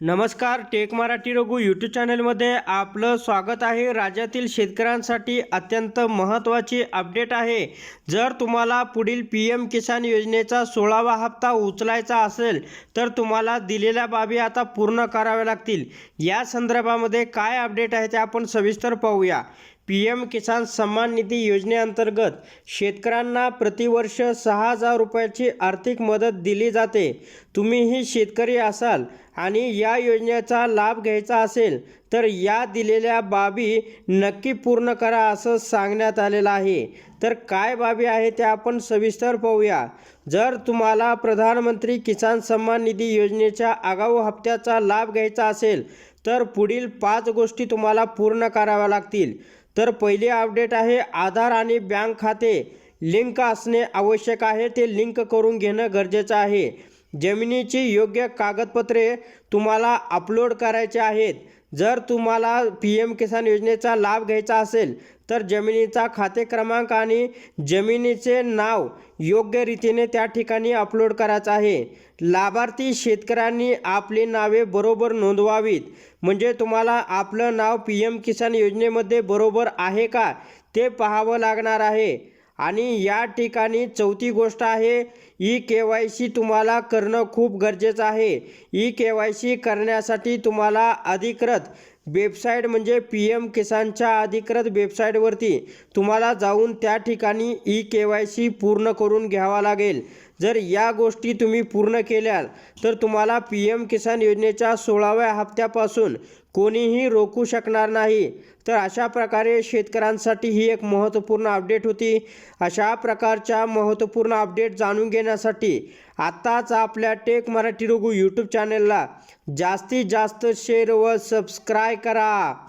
नमस्कार take Marathi Raghu YouTube चॅनलमध्ये आपलं स्वागत आहे. राज्यातील शेतकऱ्यांसाठी अत्यंत महत्त्वाची अपडेट आहे. जर तुम्हाला पुढील पी एम किसान योजनेचा सोळावा हप्ता उचलायचा असेल तर तुम्हाला दिलेल्या बाबी आता पूर्ण कराव्या लागतील. या संदर्भामध्ये काय अपडेट आहे ते आपण सविस्तर पाहूया. पी एम किसान सन्मान निधी योजनेअंतर्गत शेतकऱ्यांना प्रतिवर्ष सहा हजार रुपयाची आर्थिक मदत दिली जाते. तुम्हीही शेतकरी असाल आणि या योजनेचा लाभ घ्यायचा असेल तर या दिलेल्या बाबी नक्की पूर्ण करा असं सांगण्यात आलेलं आहे. तर काय बाबी आहे त्या आपण सविस्तर पाहूया. जर तुम्हाला प्रधानमंत्री किसान सन्मान निधी योजनेच्या आगाऊ हप्त्याचा लाभ घ्यायचा असेल तर पुढील पाच गोष्टी तुम्हाला पूर्ण कराव्या लागतील. तर पहिले अपडेट आहे आधार आणि बँक खाते लिंक असणे आवश्यक आहे. ते लिंक करून घेणं गरजेचं आहे. जमिनीची योग्य कागदपत्रे तुम्हाला अपलोड करायचे आहेत. जर तुम्हाला पी एम किसान योजनेचा लाभ घ्यायचा असेल तर जमिनीचा खाते क्रमांक आणि जमिनीचे नाव योग्य रीतीने त्या ठिकाणी अपलोड करायचं आहे. लाभार्थी शेतकऱ्यांनी आपली नावे बरोबर नोंदवावीत. म्हणजे तुम्हाला आपलं नाव पी एम किसान योजनेमध्ये बरोबर आहे का ते पाहावं लागणार आहे. आणि या ठिकाणी चौथी गोष्ट आहे ई के वाय सी तुम्हाला करणं खूप गरजेचं आहे. ई के वाय सी करण्यासाठी तुम्हाला अधिकृत वेबसाईट म्हणजे पी एम किसानच्या अधिकृत वेबसाईटवरती तुम्हाला जाऊन त्या ठिकाणी ई के वाय सी पूर्ण करून घ्यावा लागेल. जर या गोष्टी तुम्ही पूर्ण केल्या तर तुम्हाला पी एम किसान योजनेच्या सोळाव्या हप्त्यापासून कोणीही रोखू शकणार नाही. तर अशा प्रकारे शेतकऱ्यांसाठी ही एक महत्त्वपूर्ण अपडेट होती. अशा प्रकारच्या महत्त्वपूर्ण अपडेट जाणून घेण्यासाठी आत्ताच आपल्या टेक मराठी रघु यूट्यूब चॅनलला जास्तीत जास्त शेअर व सबस्क्राय करा.